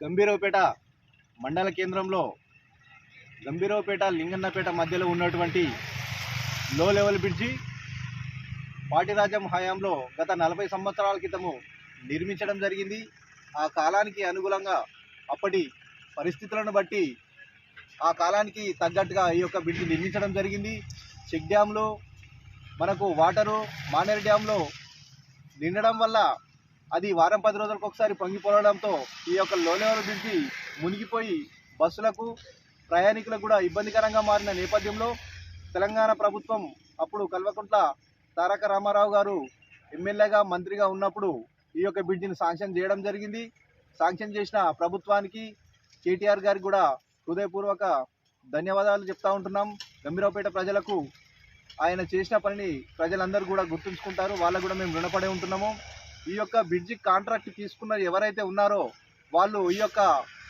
గంభీరావుపేట మండల కేంద్రంలో గంభీరావుపేట లింగన్నపేట మధ్యలో ఉన్నటువంటి లో లెవెల్ బ్రిడ్జి పాటిరాజం హయాంలో గత నలభై సంవత్సరాల క్రితము నిర్మించడం జరిగింది. ఆ కాలానికి అనుగుణంగా అప్పటి పరిస్థితులను బట్టి ఆ కాలానికి తగ్గట్టుగా ఈ యొక్క బ్రిడ్జి నిర్మించడం జరిగింది. చెక్ డ్యాంలో మనకు వాటరు మానేరు డ్యాంలో నిండడం వల్ల అది వారం పది రోజులకు ఒకసారి పొంగిపోవడంతో ఈ యొక్క లో బ్రిడ్జి మునిగిపోయి బస్సులకు ప్రయాణికులకు కూడా ఇబ్బందికరంగా మారిన నేపథ్యంలో తెలంగాణ ప్రభుత్వం అప్పుడు కల్వకుంట్ల తారక రామారావు గారు ఎమ్మెల్యేగా మంత్రిగా ఉన్నప్పుడు ఈ యొక్క బ్రిడ్జిని శాంక్షన్ చేయడం జరిగింది. శాంక్షన్ చేసిన ప్రభుత్వానికి కేటీఆర్ గారికి కూడా హృదయపూర్వక ధన్యవాదాలు చెప్తా ఉంటున్నాం. గంభీరావుపేట ప్రజలకు ఆయన చేసిన పనిని ప్రజలందరూ కూడా గుర్తుంచుకుంటారు. వాళ్ళకు కూడా మేము రుణపడే ఉంటున్నాము. ఈ యొక్క బ్రిడ్జి కాంట్రాక్ట్ తీసుకున్న ఎవరైతే ఉన్నారో వాళ్ళు ఈ యొక్క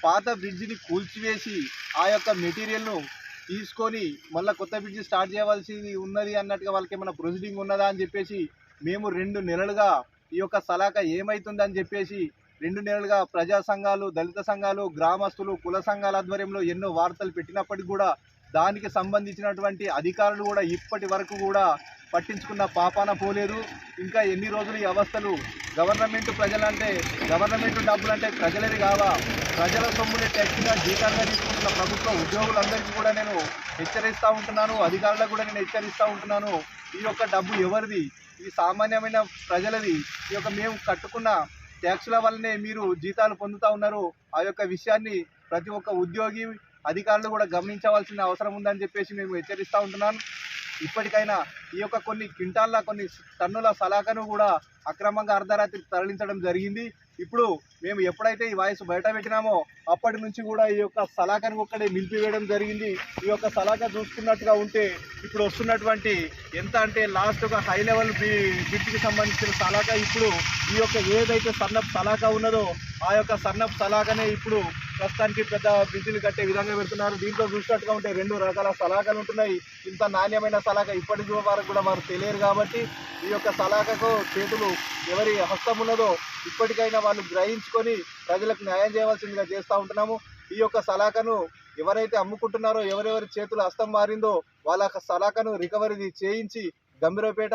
పాత బ్రిడ్జిని కూల్చివేసి ఆ యొక్క మెటీరియల్ను తీసుకొని మళ్ళీ కొత్త బ్రిడ్జి స్టార్ట్ చేయవలసింది ఉన్నది అన్నట్టుగా వాళ్ళకి ఏమైనా ప్రొసీడింగ్ ఉన్నదా అని చెప్పేసి మేము రెండు నెలలుగా ఈ యొక్క సలాక ఏమవుతుందని చెప్పేసి రెండు నెలలుగా ప్రజా సంఘాలు దళిత సంఘాలు గ్రామస్తులు కుల సంఘాల ఆధ్వర్యంలో ఎన్నో వార్తలు పెట్టినప్పటికీ కూడా దానికి సంబంధించినటువంటి అధికారులు కూడా ఇప్పటి వరకు కూడా పట్టించుకున్న పాపాన పోలేదు. ఇంకా ఎన్ని రోజులు ఈ అవస్థలు? గవర్నమెంట్ ప్రజలంటే గవర్నమెంట్ డబ్బులంటే ప్రజలది కావా? ప్రజల సొమ్ముని ట్యాక్స్గా జీతంగా తీసుకుంటున్న ప్రభుత్వ ఉద్యోగులందరికీ కూడా నేను హెచ్చరిస్తూ ఉంటున్నాను. అధికారులకు కూడా నేను హెచ్చరిస్తూ ఉంటున్నాను. ఈ యొక్క డబ్బు ఎవరిది? ఇది సామాన్యమైన ప్రజలది. ఈ యొక్క మేము కట్టుకున్న ట్యాక్సుల వల్లనే మీరు జీతాలు పొందుతూ ఉన్నారు. ఆ యొక్క విషయాన్ని ప్రతి ఒక్క ఉద్యోగి అధికారులు కూడా గమనించవలసిన అవసరం ఉందని చెప్పేసి మేము హెచ్చరిస్తూ ఉంటున్నాను. ఇప్పటికైనా ఈ యొక్క కొన్ని క్వింటాల్ల కొన్ని టన్నుల సలాకను కూడా అక్రమంగా అర్ధరాత్రి తరలించడం జరిగింది. ఇప్పుడు మేము ఎప్పుడైతే ఈ వాయిస్ బయట పెట్టినామో అప్పటి నుంచి కూడా ఈ యొక్క సలాకను ఒక్కడే నిలిపివేయడం జరిగింది. ఈ యొక్క సలాక చూసుకున్నట్టుగా ఉంటే ఇప్పుడు వస్తున్నటువంటి ఎంత అంటే లాస్ట్ ఒక హై లెవెల్ బ్రిడ్జికి సంబంధించిన సలాక ఇప్పుడు ఈ యొక్క ఏదైతే సన్నపు సలాక ఉన్నదో ఆ యొక్క సన్నపు సలాకనే ఇప్పుడు ప్రస్తుతానికి పెద్ద బ్రిడ్జిలు కట్టే విధంగా పెడుతున్నారు. దీంట్లో చూసినట్టుగా ఉంటే రెండు రకాల సలాకలు ఉంటున్నాయి. ఇంత నాణ్యమైన సలాక ఇప్పటి వరకు కూడా వారు తెలియరు కాబట్టి ఈ యొక్క సలాకకు చేతులు ఎవరి హస్తం ఉన్నదో ఇప్పటికైనా వాళ్ళు గ్రహించుకొని ప్రజలకు న్యాయం చేయవలసిందిగా చేస్తూ ఉంటున్నాము. ఈ యొక్క సలాకను ఎవరైతే అమ్ముకుంటున్నారో ఎవరెవరి చేతులు హస్తం మారిందో వాళ్ళ యొక్క సలాకను రికవరీ చేయించి గంభీరపేట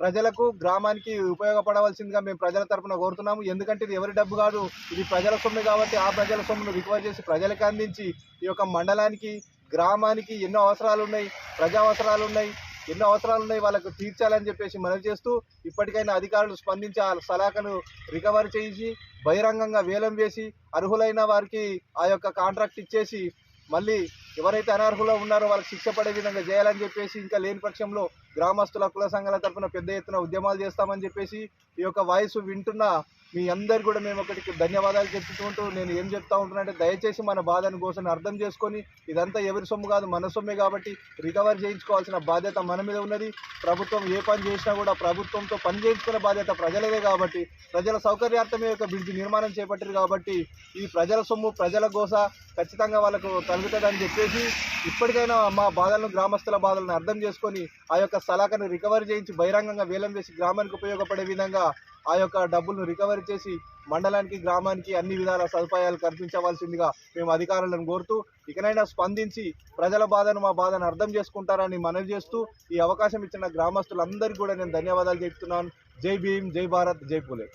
ప్రజలకు గ్రామానికి ఉపయోగపడవలసిందిగా మేము ప్రజల తరపున కోరుతున్నాము. ఎందుకంటే ఇది ఎవరి డబ్బు కాదు ఇది ప్రజల సొమ్ము కాబట్టి ఆ ప్రజల సొమ్మును రికవర్ చేసి ప్రజలకు అందించి ఈ యొక్క మండలానికి గ్రామానికి ఎన్నో అవసరాలు ఉన్నాయి ప్రజా అవసరాలు ఉన్నాయి ఎన్నో అవసరాలు ఉన్నాయి వాళ్ళకు తీర్చాలని చెప్పేసి మనవి చేస్తూ ఇప్పటికైనా అధికారులు స్పందించి ఆ సలాకను రికవర్ చేసి బహిరంగంగా వేలం వేసి అర్హులైన వారికి ఆ యొక్క కాంట్రాక్ట్ ఇచ్చేసి మళ్ళీ ఎవరైతే అనర్హులో ఉన్నారో వాళ్ళకి శిక్ష పడే విధంగా చేయాలని చెప్పేసి ఇంకా లేని పక్షంలో గ్రామస్తుల కుల సంఘాల తరఫున పెద్ద ఎత్తున ఉద్యమాలు చేస్తామని చెప్పేసి ఈ యొక్క వాయిస్ వింటున్న మీ అందరు కూడా మేము ఒకటికి ధన్యవాదాలు చెప్పుకుంటూ నేను ఏం చెప్తా ఉంటున్నానంటే దయచేసి మన బాధను కోసం అర్థం చేసుకొని ఇదంతా ఎవరి సొమ్ము కాదు మన సొమ్మే కాబట్టి రికవర్ చేయించుకోవాల్సిన బాధ్యత మన మీద ఉన్నది. ప్రభుత్వం ఏ పని చేసినా కూడా ప్రభుత్వంతో పని చేయించుకునే బాధ్యత ప్రజలదే కాబట్టి ప్రజల సౌకర్యార్థమే యొక్క బ్రిడ్జ్ నిర్మాణం చేపట్టారు కాబట్టి ఈ ప్రజల సొమ్ము ప్రజల గోస ఖచ్చితంగా వాళ్ళకు తగ్గుతుందని చెప్పేసి ఇప్పటికైనా మా బాధలను గ్రామస్తుల బాధలను అర్థం చేసుకొని ఆ యొక్క స్థలాకను రికవరీ చేయించి బహిరంగంగా వేలం వేసి గ్రామానికి ఉపయోగపడే విధంగా ఆ యొక్క డబ్బులను రికవరీ చేసి మండలానికి గ్రామానికి అన్ని విధాల సదుపాయాలు కల్పించవలసిందిగా మేము అధికారులను కోరుతూ ఇకనైనా స్పందించి ప్రజల బాధను మా బాధను అర్థం చేసుకుంటారని మనవి చేస్తూ ఈ అవకాశం ఇచ్చిన గ్రామస్తులందరికీ కూడా నేను ధన్యవాదాలు చెప్తున్నాను. జై భీమ్ జై భారత్ జై పూలే.